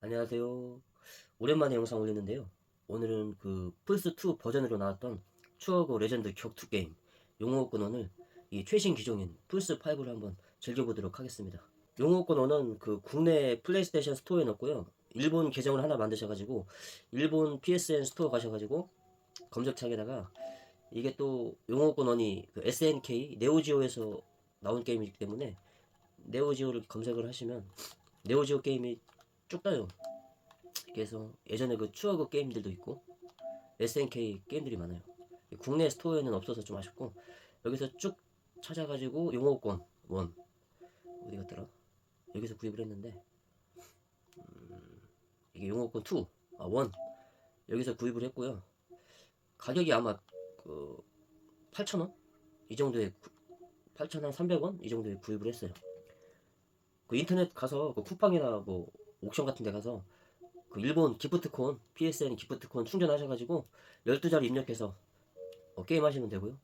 안녕하세요. 오랜만에 영상 올리는데요. 오늘은 그 플스2 버전으로 나왔던 추억의 레전드 격투 게임 용호권 원을 이 최신 기종인 플스5로 한번 즐겨보도록 하겠습니다. 용호권 원은 그 국내 플레이스테이션 스토어에 넣었고요. 일본 계정을 하나 만드셔가지고 일본 PSN 스토어 가셔가지고 검색창에다가 이게 또 용호권 원이 그 SNK 네오지오에서 나온 게임이기 때문에 네오지오를 검색을 하시면 네오지오 게임이 쭉 떠요. 그래서 예전에 그 추억의 게임들도 있고 SNK 게임들이 많아요. 국내 스토어에는 없어서 좀 아쉽고 여기서 쭉 찾아가지고 용호권 원 어디 갔더라? 여기서 구입을 했는데 음, 이게 용호권 2, 아, 1 여기서 구입을 했고요. 가격이 아마 그 8,000원 이 정도에 8,000원 300원 이 정도에 구입을 했어요. 그 인터넷 가서 그 쿠팡이나 뭐 옥션 같은 데 가서 그 일본 기프트콘 PSN 기프트콘 충전하셔가지고 12자리 입력해서 어, 게임 하시면 되고요.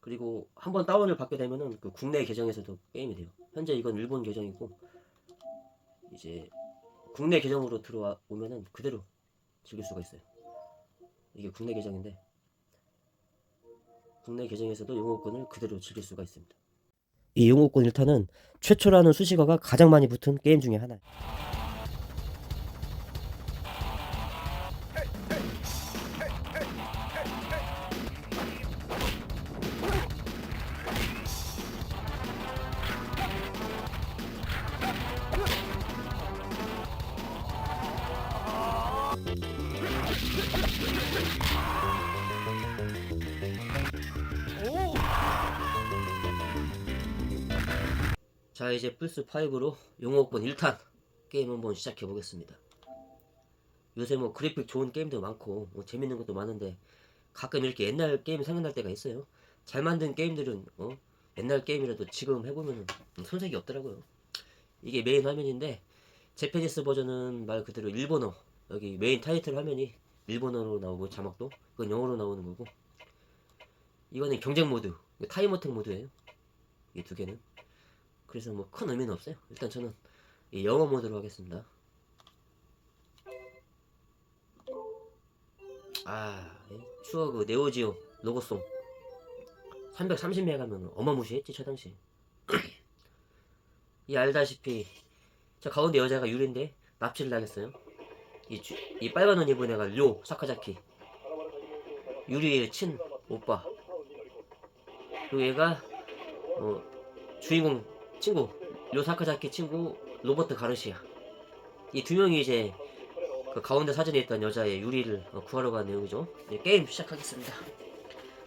그리고 한 번 다운을 받게 되면은 그 국내 계정에서도 게임이 돼요. 현재 이건 일본 계정이고 이제 국내 계정으로 들어오면은 그대로 즐길 수가 있어요. 이게 국내 계정인데 국내 계정에서도 용어권을 그대로 즐길 수가 있습니다. 이 용어권 1탄은 최초라는 수식어가 가장 많이 붙은 게임 중에 하나예요 플스5로 용어권 1탄 게임 한번 시작해 보겠습니다. 요새 뭐 그래픽 좋은 게임도 많고 뭐 재밌는 것도 많은데 가끔 이렇게 옛날 게임이 생각날 때가 있어요. 잘 만든 게임들은 어? 옛날 게임이라도 지금 해보면 손색이 없더라고요. 이게 메인 화면인데 제페니스 버전은 말 그대로 일본어 여기 메인 타이틀 화면이 일본어로 나오고 자막도 그건 영어로 나오는 거고. 이거는 경쟁 모드 타이머택 모드예요. 이 두 개는 그래서 뭐 큰 의미는 없어요. 일단 저는 이 영어 모드로 하겠습니다. 아, 이 추억 그 네오지오 로고송 330매 가면 어마무시했지 저 당시. 이 알다시피 저 가운데 여자가 유리인데 납치를 당했어요. 이, 주, 이 빨간 옷 입은 애가 료 사카자키 유리의 친 오빠 그리고 얘가 어, 주인공 친구 요사카자키 친구 로버트 가르시아. 이 두 명이 이제 그 가운데 사진에 있던 여자의 유리를 어, 구하러 간 내용이죠. 이제 게임 시작하겠습니다.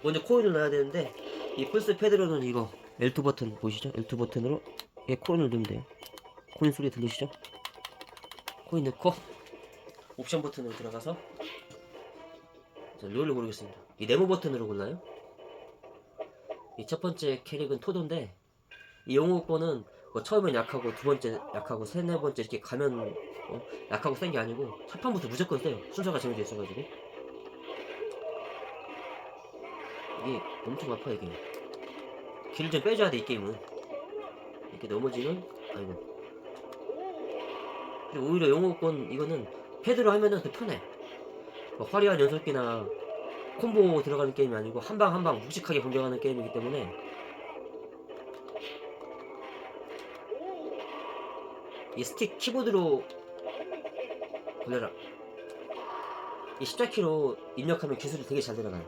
먼저 코인을 넣어야 되는데 이 플스 패드로는 이거 L2 버튼 보이시죠? L2 버튼으로 예, 코인을 넣으면 돼요. 코인 소리 들리시죠? 코인 넣고 옵션 버튼으로 들어가서 자, 롤을 고르겠습니다. 이 네모 버튼으로 골라요. 이 첫 번째 캐릭은 토도인데 이 영어권은 뭐 처음엔 약하고 두 번째 약하고 세 네 번째 이렇게 가면 어, 약하고 센 게 아니고 첫 판부터 무조건 세요. 순서가 정해져 있어가지고. 이게 엄청 아파 이게. 길을 좀 빼줘야 돼 이 게임은. 이렇게 넘어지면 아이고. 그리고 오히려 영어권 이거는 패드로 하면은 더 편해. 뭐 화려한 연속기나 콤보 들어가는 게임이 아니고 한 방 한 방 묵직하게 공격하는 게임이기 때문에 이 스틱 키보드로 돌려라. 이 14키로 입력하면 기술이 되게 잘 들어가요.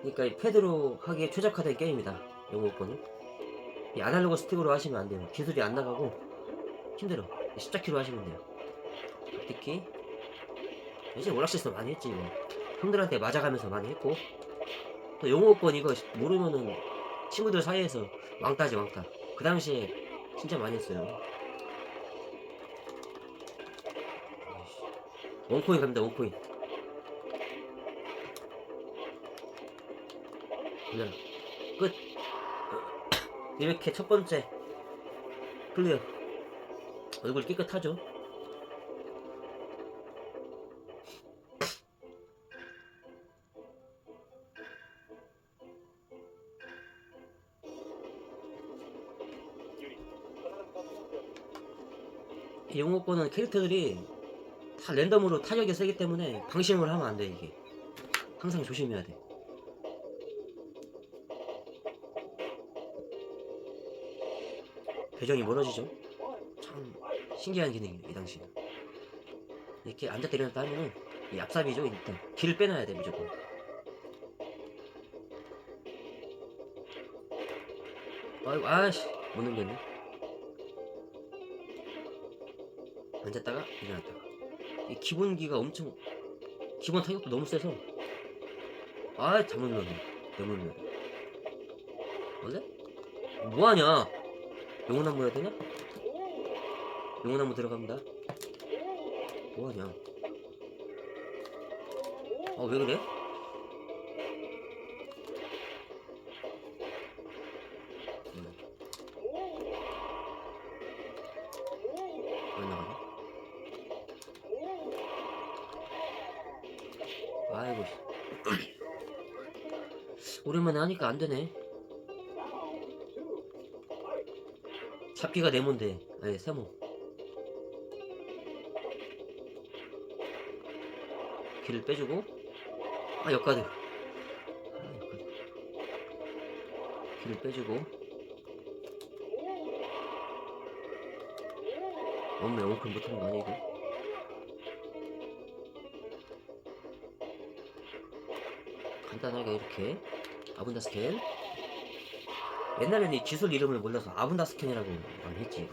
그러니까 이 패드로 하기에 최적화된 게임이다. 영어권은 이 아날로그 스틱으로 하시면 안 돼요. 기술이 안 나가고 힘들어. 14키로 하시면 돼요. 특히 이제 오락실에서 많이 했지 이거. 형들한테 맞아가면서 많이 했고. 또 영어권 이거 모르면은 친구들 사이에서 왕따지 왕따. 그 당시에 진짜 많이 했어요 원코인 갑니다 원코인. 그냥 끝. 이렇게 첫 번째 클리어. 얼굴 깨끗하죠? 이 영어권은 캐릭터들이 다 랜덤으로 타격이 세기 때문에 방심을 하면 안 돼 이게. 항상 조심해야 돼. 배정이 멀어지죠? 참 신기한 기능이에요 이 당시는 이렇게 앉아 때려놨다 하면은 이 앞삽이죠 일단. 길을 빼놔야 돼 무조건. 아이고 아씨 못 넘겼네. 앉았다가 일어났다가. 이 기본기가 엄청 기본 타격도 너무 세서 아 잘못 눌렀네 잘못 눌렀네 원래? 뭐하냐 영혼나무 해야 되냐? 영혼나무 들어갑니다 뭐하냐 아 왜 그래? 음. 왜 나가냐? 오랜만에 하니까 안 되네. 잡기가 네모인데. 아니 세모. 길을 빼주고. 아 역가드. 아, 역가드. 길을 빼주고. 없네 오큰 못하는 거 아니야 이거? 간단하게 이렇게 아분다 스캔 옛날에는 이 기술 이름을 몰라서 아분다 스캔이라고 많이 했지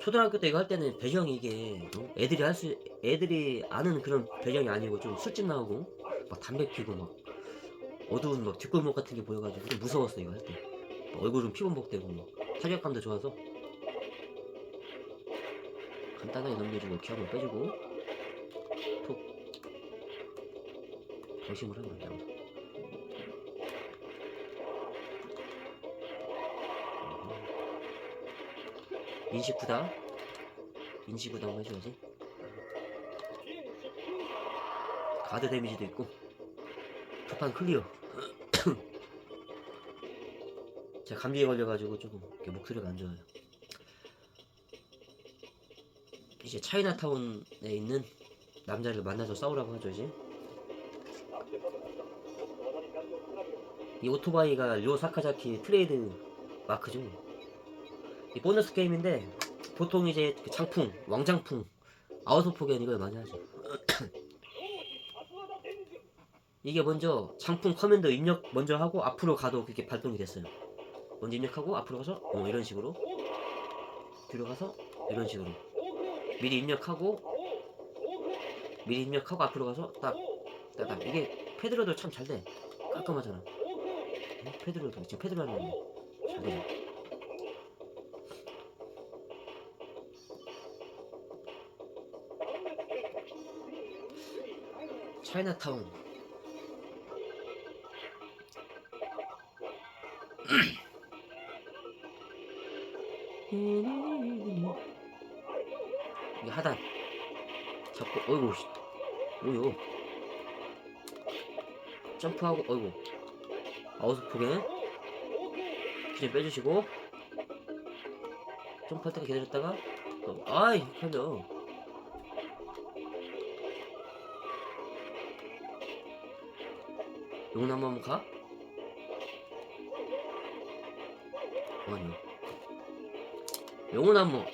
초등학교 때 이거 할 때는 배경이 이게 어? 애들이 할 수 애들이 아는 그런 배경이 아니고 좀 술집 나오고 막 담배 피고 막 어두운 막 뒷골목 같은 게 보여가지고 좀 무서웠어 이거 할 때 얼굴은 피곤복되고 막 타격감도 좋아서 간단하게 넘겨주고 키 한번 빼주고 톡 방심을 하면 안 돼. 인식구다 한번 해줘야지. 가드 데미지도 있고. 첫판 클리어. 제가 감기에 걸려가지고 조금 목소리가 안 좋아요. 이제 차이나타운에 있는 남자를 만나서 싸우라고 하죠 이제. 이 오토바이가 료 사카자키 트레이드 마크죠. 이 보너스 게임인데 보통 이제 그 장풍, 왕장풍, 아웃오프겐 이걸 많이 하죠. 이게 먼저 장풍 커맨더 입력 먼저 하고 앞으로 가도 그렇게 발동이 됐어요. 먼저 입력하고 앞으로 가서 어, 이런 식으로 뒤로 가서 이런 식으로 미리 입력하고 미리 입력하고 앞으로 가서 딱 딱딱 이게 패드로도 참 잘 돼. 깔끔하잖아. 응? 패드로도 지금 패드로 하는 거잘 돼. 차이나타운. 이게 하단. 잡고 어이구 씨. 뭐요? 점프하고 어이구. 아웃스프게 기준 빼주시고 점프할 때까지 기다렸다가 또 아이 헷갈려 용나무 한번 가? 아니요. 용나무.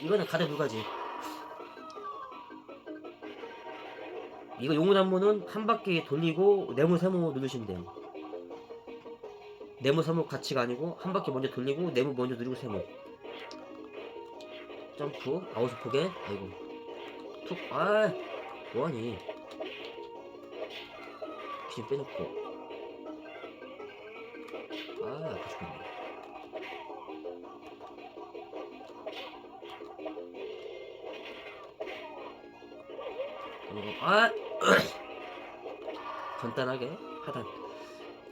이거는 가대 불가지. 이거 용나무는 한 바퀴 돌리고 네모 세모 누르시면 돼요. 네모 세모 같이가 아니고 한 바퀴 먼저 돌리고 네모 먼저 누르고 세모. 점프 아웃 포개 아이고 툭아 뭐하니 기준 빼놓고. 아 아파 죽겠네. 어, 아! 간단하게 하단.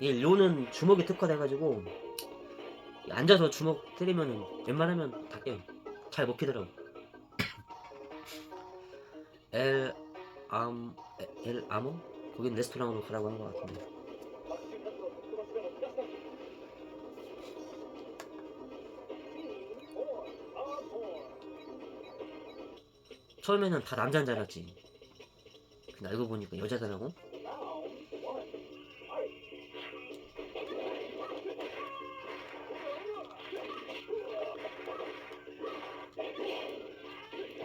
이 료는 주먹이 특화돼가지고 앉아서 주먹 때리면은 웬만하면 다 깨요. 잘 먹히더라고. 엘 암, 엘 아모? 거긴 레스토랑으로 가라고 한 것 같은데. 처음에는 다 남자인 줄 알았지. 근데 알고 보니까 여자더라고.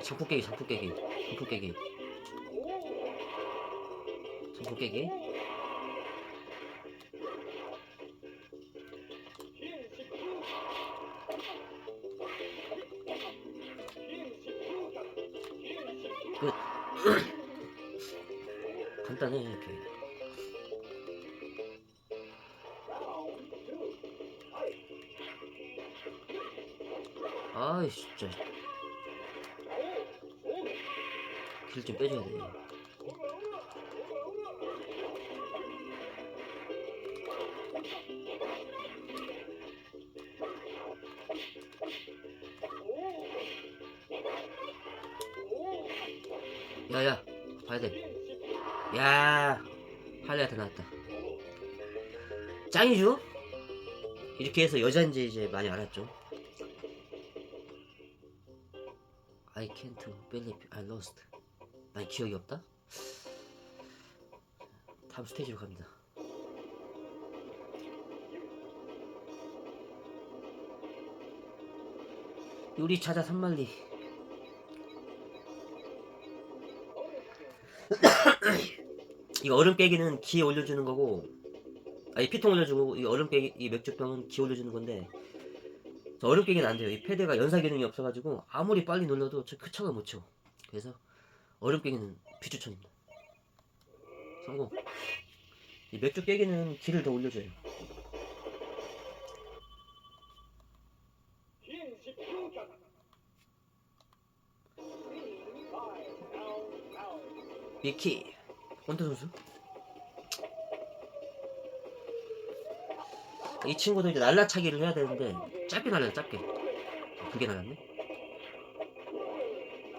장풍 깨기, 장풍 깨기, 장풍 깨기. 깨기. 끝. 간단해 이렇게. 아이 진짜. 길 좀 빼줘야 돼. 이렇게 해서 여자인지 이제 많이 알았죠. I can't believe I lost. 난 기억이 없다. 다음 스테이지로 갑니다. 요리 찾아 산말리. 이거 얼음 깨기는 기에 올려주는 거고, 아니 피통 올려주고 이 얼음 깨기 이 맥주병은 기 올려주는 건데, 저 얼음 깨기는 안 돼요. 이 패드가 연사 기능이 없어가지고 아무리 빨리 눌러도 저 크척을 못 쳐. 그래서 얼음 깨기는 비추천입니다. 성공. 이 맥주 깨기는 기를 더 올려줘요. 미키 원태 선수. 이 친구도 이제 날라차기를 해야 되는데 짧게 날려 짧게. 아, 그게 날랐네.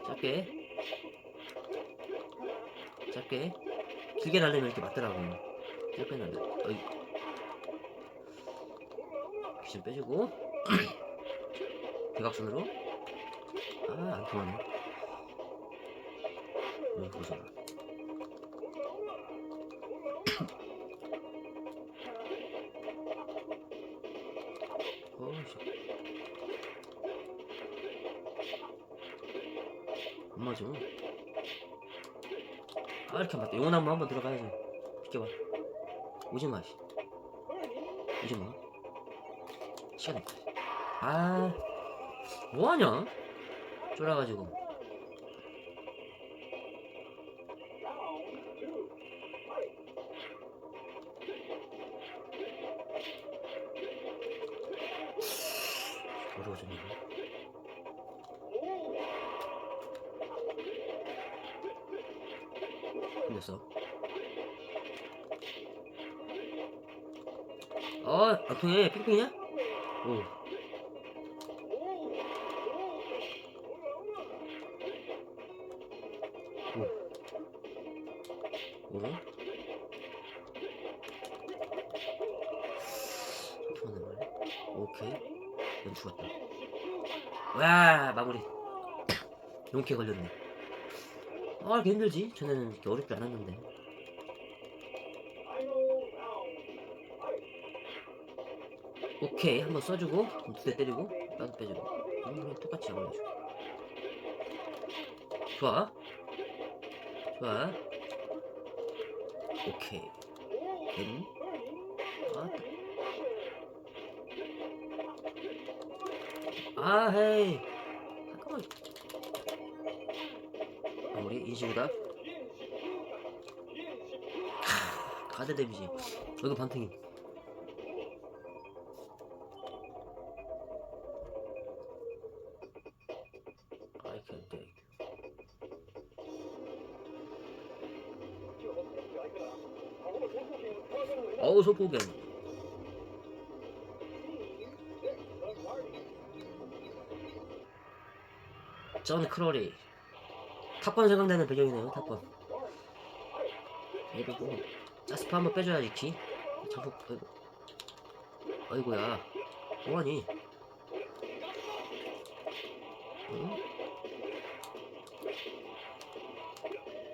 짧게. 짧게. 길게 날리면 이렇게 맞더라고요. 짧게 날려. 어이. 귀좀 빼주고. 대각선으로. 아, 안 통하네. 응, 무서워. 안 맞아. 아, 이렇게 맞다. 용원 한번 한번 들어가야지. 비켜봐. 오지 마, 씨. 오지 마. 시간 없다. 아, 뭐하냐? 쫄아가지고. 흘렸어. 어, 안 통해. 핑핑이냐? 오. 오. 오. 오케이. 넌 죽었다. 와, 마무리. 용케 걸렸네. 아, 힘들지? 전에는 이렇게 어렵지 않았는데. 오케이, 한번 써주고, 두 대 때리고, 나도 빼주고. 음, 그럼 똑같이 올려줘. 좋아. 좋아. 오케이. 겐. 아, 아, 헤이. 잠깐만. 마무리, 인식이다. 가드 데미지. 여기 반탱이. I can take. 어우, 소포견. 전 크로리. 탑번 생각나는 배경이네요 탑건 이러고 자스프 한번 빼줘야지 키 자부 아이고. 아이고야. 뭐하니? 응?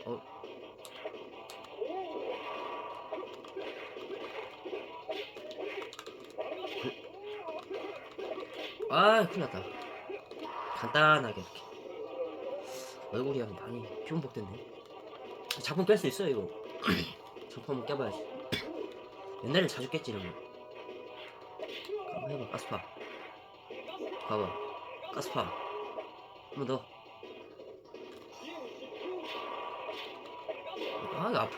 어? 그... 아 큰일났다. 간단하게 이렇게. 얼굴이 약 많이 피곤복됐네 작품 깰 수 있어 이거 작품 한번 깨봐야지 옛날엔 자주 깼지 이런 거 한번 해봐 가스파 봐봐 가스파 한번 더 아, 이거 아파.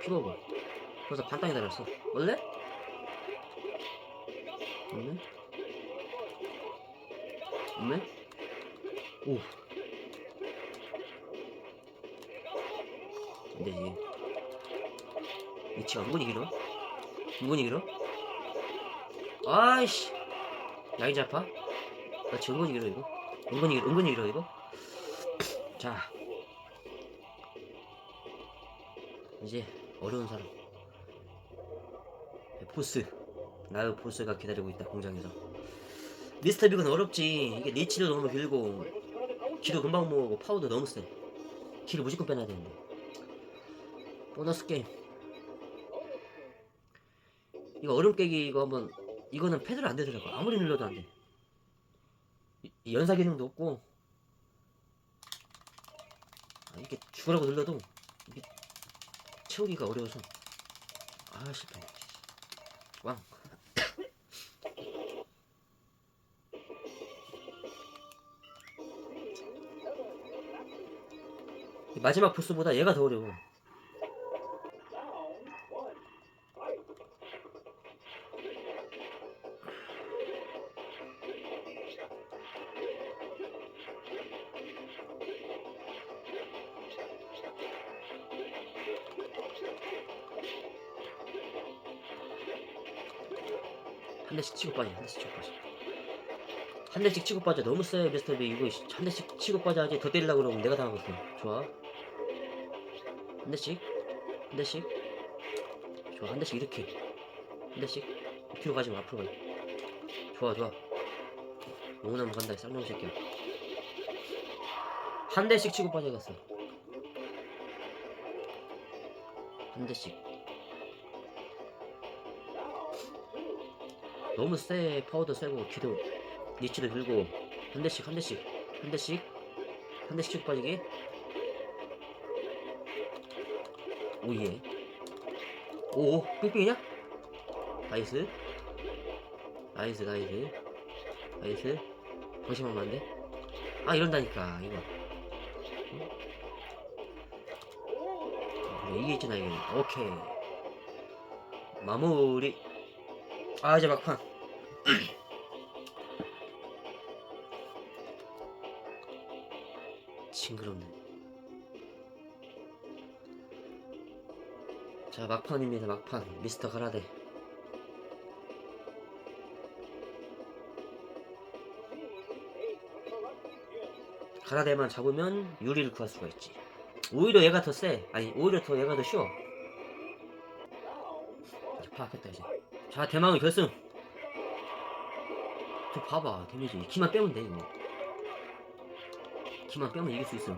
피가 봐. 벌써 반땅이 달았어. 원래? 없네? 없네? 오. 안 되지. 위치가 은근히 길어? 은근히 길어? 아이씨. 야이 잡아? 나 지금 은근히 길어, 이거? 은근히 길어, 은근히 길어, 이거? 자. 이제 어려운 사람 보스 나의 보스가 기다리고 있다 공장에서 미스터 빅은 어렵지 이게 니치도 너무 길고 키도 금방 모으고 파워도 너무 세 키를 무조건 빼놔야 되는데 보너스 게임. 이거 얼음 깨기 이거 한번 이거는 패드로 안 되더라고. 아무리 눌러도 안돼. 연사 기능도 없고. 아, 이게 죽으라고 눌러도 이게 채우기가 어려워서. 아 실패 왕. 이 마지막 보스보다 얘가 더 어려워 대씩 치고 빠져 한 대씩 치고 빠져. 한 대씩 치고 빠져. 너무 세 미스터 비. 이거 씨, 한 대씩 치고 빠져야지 더 때리려고 그러면 내가 당하거든 좋아. 한 대씩 한 대씩. 좋아. 한 대씩 이렇게. 한 대씩. 뒤로 가지 마 앞으로 가 좋아 좋아. 영혼나무 간다 이 쌍놈 새끼야. 한 대씩 치고 빠져갔어. 한 대씩 너무 세 파워도 세고 키도 니치도 들고 한 대씩 한 대씩 한 대씩 한 대씩 쭉 빠지게. 오예. 오 삥삥이냐? 나이스. 나이스 나이스. 나이스. 방심하면 안돼? 아 이런다니까 이거. 응? 그래, 이게 있잖아 이게. 오케이. 마무리. 아 이제 막판 징그럽네. 자 막판입니다 막판. 미스터 가라데. 가라데만 잡으면 유리를 구할 수가 있지. 오히려 얘가 더 세 아니 오히려 더 얘가 더 쉬워. 파악했다 이제. 자 대망의 결승 저 봐봐 데미지. 키만 빼면 돼 이거. 키만 빼면 이길 수 있어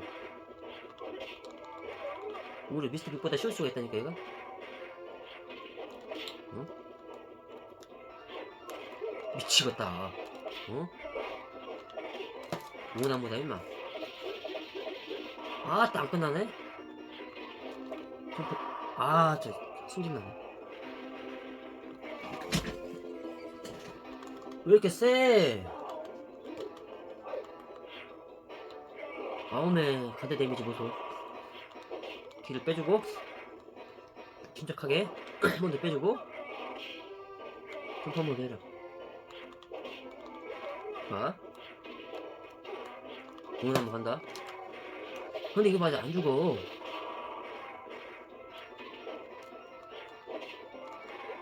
오히려 미스터 빅보다 쉬울 수가 있다니까 얘가? 어? 미치겠다. 어? 오나무다 임마. 아따 안 끝나네? 아저 승진나네 왜 이렇게 세? 아우메 가드 데미지 보소. 뒤를 빼주고 침착하게 한 번 더 빼주고 점프 한번 더 해라. 자. 공은 한번 간다. 근데 이거 맞아 안 죽어.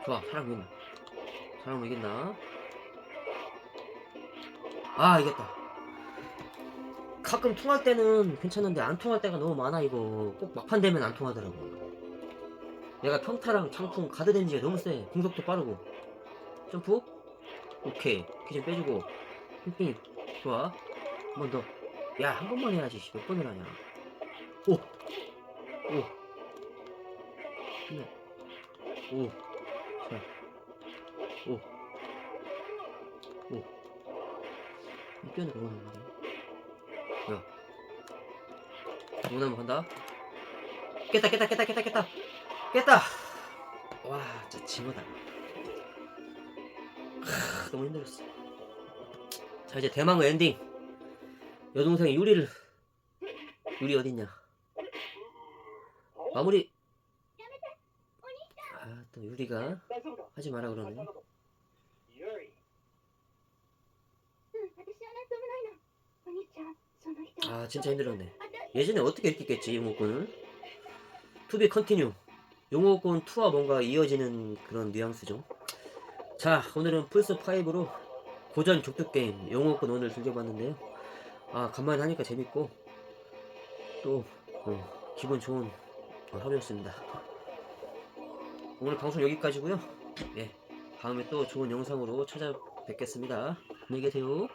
좋아 사람 이겼나 사람 이겼나 아 이겼다 가끔 통할 때는 괜찮은데 안 통할 때가 너무 많아 이거 꼭 막판 되면 안 통하더라고 내가 평타랑 장풍 가드 데미지가 너무 세 공속도 빠르고 점프 오케이 기준 빼주고 핑핑 좋아 한 번 더 야 한 번만 해야지 씨, 몇 번을 하냐 오! 오! 네. 오! 자. 오! 이편을 응원하는 거지. 야. 응원하면 간다. 깼다, 깼다, 깼다, 깼다, 깼다. 깼다! 와, 진짜 징어다. 하, 너무 힘들었어. 자, 이제 대망의 엔딩. 여동생이 유리를. 유리 어딨냐? 마무리. 아, 또 유리가 하지 마라 그러네. 아, 진짜 힘들었네. 私 예전에 어떻게 이렇게 깼지 용호권을 투비 컨티뉴 용호권 2와 뭔가 이어지는 그런 뉘앙스죠. 자 오늘은 플스5로 고전 족tuk 게임 용호권 오늘 즐겨봤는데요. 아 간만에 하니까 재밌고 또 어, 기분 좋은 어, 하루였습니다. 오늘 방송 여기까지고요. 예 다음에 또 좋은 영상으로 찾아뵙겠습니다. 안녕히 계세요